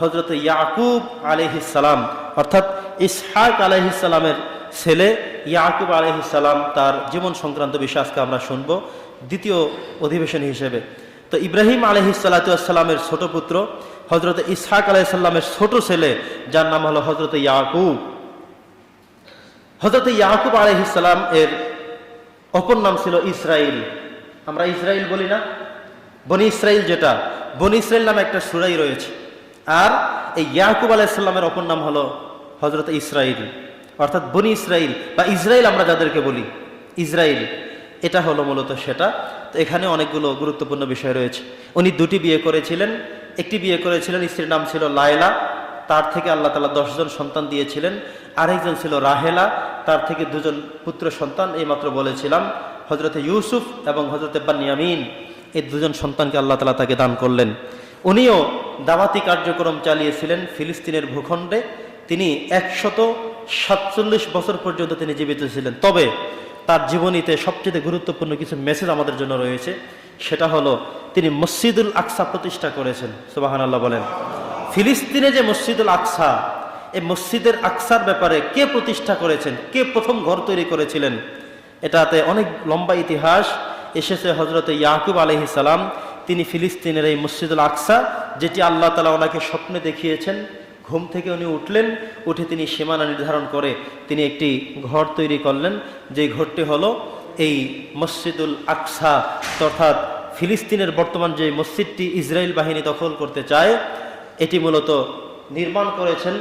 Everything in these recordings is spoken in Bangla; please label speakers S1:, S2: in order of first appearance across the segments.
S1: হজরত ইয়াকুব আলহিসাল্লাম অর্থাৎ ইসহাক আলহিসাল্লামের ছেলে ইয়াকুব আলহিসাল্লাম তার জীবন সংক্রান্ত বিষয় আজকে আমরা শুনব, দ্বিতীয় অধিবেশন হিসেবে। তো ইব্রাহিম আলহিসাল্লামের ছোট পুত্র হজরত ইসহাক আলাইসাল্লামের ছোট ছেলে, যার নাম হলো হজরত ইয়াকুব। হজরত ইয়াকুব আলহিসাল্লাম এর অপর নাম ছিল ইসরাইল। আমরা ইসরাইল বলি না, বনি ইসরাইল যেটা, বনি ইসরাইল নামে একটা সুরাই রয়েছে। আর এই ইয়াকুব আলাইসাল্লামের অপর নাম হলো হজরত ইসরাইল। অর্থাৎ বনি ইসরাইল বা ইসরাইল আমরা যাদেরকে বলি, ইসরাইল। এটা হলো মূলত সেটা। তো এখানে অনেকগুলো গুরুত্বপূর্ণ বিষয় রয়েছে। উনি দুটি বিয়ে করেছিলেন। একটি বিয়ে করেছিলেন, স্ত্রীর নাম ছিল লায়লা। তার থেকে আল্লাহ তালা দশজন সন্তান দিয়েছিলেন। আরেকজন ছিল রাহেলা। তার থেকে দুজন পুত্র সন্তান, এইমাত্র বলেছিলাম হজরতে ইউসুফ এবং হজরতে বানিয়ামিন এই দুজন সন্তানকে আল্লাহ তালা তাকে দান করলেন। উনিও দাওয়াতি কার্যক্রম চালিয়েছিলেন ফিলিস্তিনের ভূখণ্ডে। তিনি একশত সাতচল্লিশ বছর পর্যন্ত তিনি জীবিত ছিলেন। তবে তার জীবনীতে সবচেয়ে গুরুত্বপূর্ণ কিছু মেসেজ আমাদের জন্য রয়েছে। সেটা হলো, তিনি মসজিদুল আকসা প্রতিষ্ঠা করেছেন। সুবাহান আল্লাহ বলেন, ফিলিস্তিনে যে মসজিদুল আকসা, এই মসজিদের আকসার ব্যাপারে কে প্রতিষ্ঠা করেছেন? কে প্রথম ঘর তৈরি করেছিলেন? এটাতে অনেক লম্বা ইতিহাস। এসেছে হজরতে ইয়াকুব আলহি সালাম। তিনি ফিলিস্তিনের এই মসজিদুল আকসা, যেটি আল্লাহ তালা ওনাকে স্বপ্নে দেখিয়েছেন, ঘুম থেকে উনি উঠলেন, উঠে তিনি সীমানা নির্ধারণ করে তিনি একটি ঘর তৈরি করলেন যে ঘরটি হলো এই মসজিদুল আকসা, অর্থাৎ ফিলিস্তিনের বর্তমান যে মসজিদটি ইসরায়েল বাহিনী দখল করতে চায়, এটি মূলত নির্মাণ করেছেন,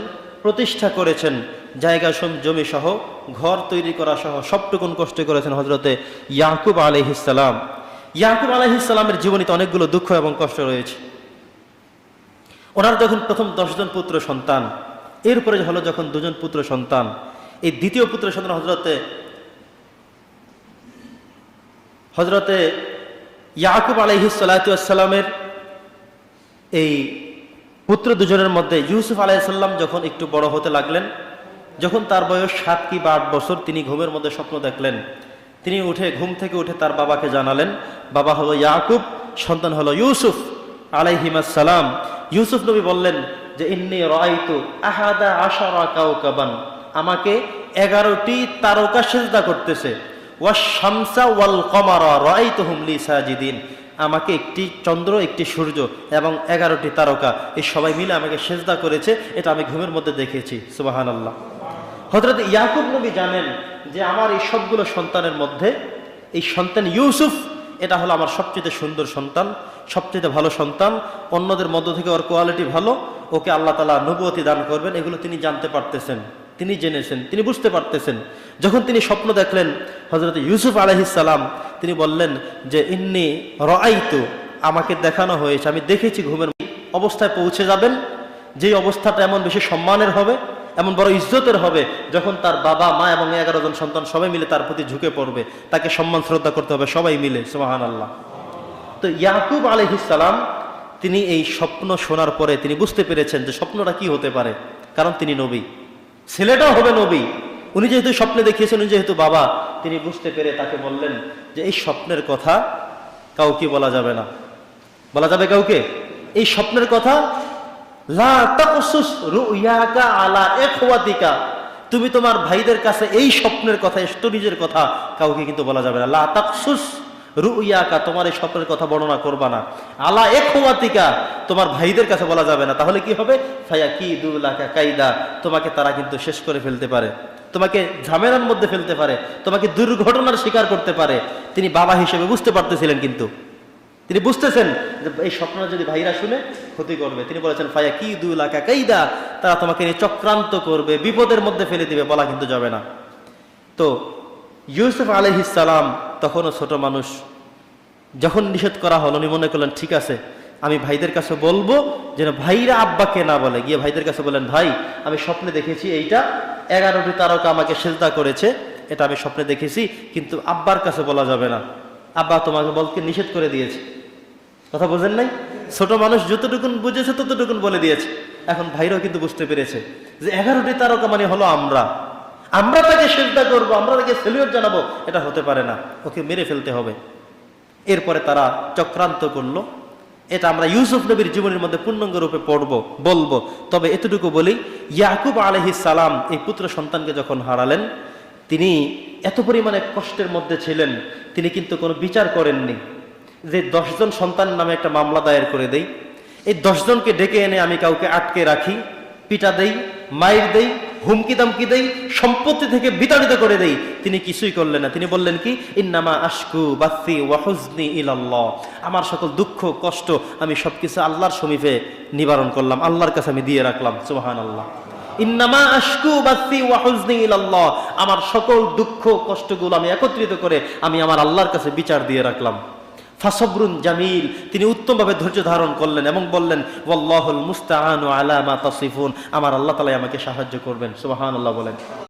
S1: প্রতিষ্ঠা করেছেন, জায়গা জমি সহ, ঘর তৈরি করা সহ, সবটুকুন কষ্ট করেছেন হজরতে ইয়াকুব আলহিসাল্লাম ইয়াকুব আলহিসাল্লামের জীবনীতে অনেকগুলো দুঃখ এবং কষ্ট রয়েছে। ওনার যখন প্রথম দশজন পুত্র সন্তান, এরপরে হলো যখন দুজন পুত্র সন্তান, এই দ্বিতীয় পুত্র সন্তান হজরতে হজরতে ইয়াকুব আলহিসাল্লামের এই পুত্র দুজনের মধ্যে ইউসুফ আলাইসাল্লাম যখন একটু বড় হতে লাগলেন, যখন তার বয়স সাত কি বা আট বছর, তিনি ঘুমের মধ্যে স্বপ্ন দেখলেন। তিনি উঠে ঘুম থেকে উঠে তার বাবাকে জানালেন, বাবা হলো ইয়াকুব, সন্তান হলো ইউসুফ আলাইহিমাসালাম ইউসুফ নবী বললেন যে, ইন্নি রাইতু আহাদা আশারা কাউকাবান আমাকে এগারোটি তারকা সেজদা করতেছে। ওয়া শামসা ওয়াল কমারা রাইতুহুম লি সাজিদিন, আমাকে একটি চন্দ্র, একটি সূর্য এবং এগারোটি তারকা, এই সবাই মিলে আমাকে সেজদা করেছে, এটা আমি ঘুমের মধ্যে দেখেছি। সুবাহান আল্লাহ হজরত ইয়াকুব নবী জানেন যে আমার এই সবগুলো সন্তানের মধ্যে এই সন্তান ইউসুফ, এটা হলো আমার সবচেয়ে সুন্দর সন্তান, সবচেয়ে ভালো সন্তান, অন্যদের মধ্য থেকে ওর কোয়ালিটি ভালো, ওকে আল্লাহ তালা নবুয়তি দান করবেন, এগুলো তিনি জানতে পারতেছেন, তিনি জেনেছেন, তিনি বুঝতে পারতেছেন। যখন তিনি স্বপ্ন দেখলেন হজরত ইউসুফ আলহিসাল্লাম তিনি বললেন যে, ইন্নি রাইতু আমাকে দেখানো হয়েছে, আমি দেখেছি ঘুমের অবস্থায় পৌঁছে যাবেন, যেই অবস্থাটা এমন বেশি সম্মানের হবে এমন বড় ইজ্জতের হবে যখন তার বাবা, মা এবং এগারো জন সন্তান সবাই মিলে তার প্রতি ঝুঁকে পড়বে। তাকে সম্মান, শ্রদ্ধা করতে হবে সবাই মিলে সুমাহান আল্লাহ তো ইয়াকুব আলহিসাল্লাম তিনি এই স্বপ্ন শোনার পরে তিনি বুঝতে পেরেছেন যে স্বপ্নটা কি হতে পারে, কারণ তিনি নবী। ছেলেটাও হবে নবী। উনি যেহেতু স্বপ্নে দেখিয়েছেন, উনি যেহেতু বাবা, তিনি বুঝতে পেরে তাকে বললেন যে এই স্বপ্নের কথা কাউকে বলা যাবে না। বলা যাবে কাউকে? এই স্বপ্নের কথা তুমি তোমার ভাইদের কাছে এই স্বপ্নের কথা স্টোরিজের কথা কাউকে কিন্তু বলা যাবে না। লা তাকসুস রুয়াকা, তোমার এই স্বপ্নের কথা বর্ণনা করবা না। আলা এখওয়াতিকা তোমার ভাইদের কাছে বলা যাবে না। তাহলে কি হবে? ফায়া কি দুলাকা কাইদা, তোমাকে তারা কিন্তু শেষ করে ফেলতে পারে। তোমাকে ঝামেলার মধ্যে ফেলতে পারে। তোমাকে দুর্ঘটনার শিকার করতে পারে। তিনি বাবা হিসেবে বুঝতে পারতেছিলেন কিন্তু। তিনি বুঝতেছেন যে এই স্বপ্ন যদি ভাইরা শুনে ক্ষতি করবে। তিনি বলেছেন ফায়া কি দু লাখা কাইদা তারা তোমাকে নিয়ে চক্রান্ত করবে, বিপদের মধ্যে ফেলে দিবে, বলা কিন্তু যাবে না। তো ইউসুফ আলহিসাল্লাম তখনও ছোট মানুষ। যখন নিষেধ করা হলো, উনি মনে করলেন, ঠিক আছে, আমি ভাইদের কাছে বলব যেন ভাইরা আব্বাকে না বলে। গিয়ে ভাইদের কাছে বলেন ভাই, আমি স্বপ্নে দেখেছি এইটা। এগারোটি তারকা আমাকে সেজদা করেছে, এটা আমি স্বপ্নে দেখেছি, কিন্তু আব্বার কাছে বলা যাবে না। আব্বা তোমাকে বলকে নিষেধ করে দিয়েছে। কথা বোঝেন নাই? ছোট মানুষ যতটুকুন বুঝেছে, ততটুকুন বলে দিয়েছে। এখন ভাইরাও কিন্তু বুঝতে পেরেছে যে এগারোটি তারকা মানে হলো আমরা। আমরা তাকে শ্রদ্ধা করব, আমরা তাকে সেলিউট জানাব, এটা হতে পারে না। ওকে মেরে ফেলতে হবে। এরপরে তারা চক্রান্ত করল। এটা আমরা ইউসুফ নবীর জীবনের মধ্যে পূর্ণাঙ্গ রূপে পড়ব, বলব। তবে এতটুকু বলি, ইয়াকুব আলহি সালাম এই পুত্র সন্তানকে যখন হারালেন, তিনি এত পরিমাণে কষ্টের মধ্যে ছিলেন, তিনি কিন্তু কোনো বিচার করেননি। যে দশজন সন্তান নামে একটা মামলা দায়ের করে দেই, এই দশজনকে ডেকে এনে আমি কাউকে আটকে রাখি, পিটা দেই, মাইর দেই, হুমকি দামকি দেই, সম্পত্তি থেকে বিতাড়িত করে দেই। তিনি কিছুই করলেন না। তিনি বললেন কি, ইন্নামা আশকু বাসি ওয়াহুজনি ইলাল্লাহ। আমার সকল দুঃখ, কষ্ট আমি সবকিছু আল্লাহর সমীপে নিবারণ করলাম, আল্লাহর কাছে আমি দিয়ে রাখলাম। সুবহান আল্লাহ ইন্নামা আশকু বাসি ওয়াহুজনি ইলাল্লাহ। আমার সকল দুঃখ, কষ্টগুলো আমি একত্রিত করে আমি আমার আল্লাহর কাছে বিচার দিয়ে রাখলাম। ফাসবরুন জামিল। তিনি উত্তমভাবে ধৈর্য ধারণ করলেন এবং বললেন, ওয়াল্লাহুল মুস্তাহান আলামা তাসিফুন। আমার আল্লাহ তালাই আমাকে সাহায্য করবেন। সুবাহান আল্লাহ বলেন।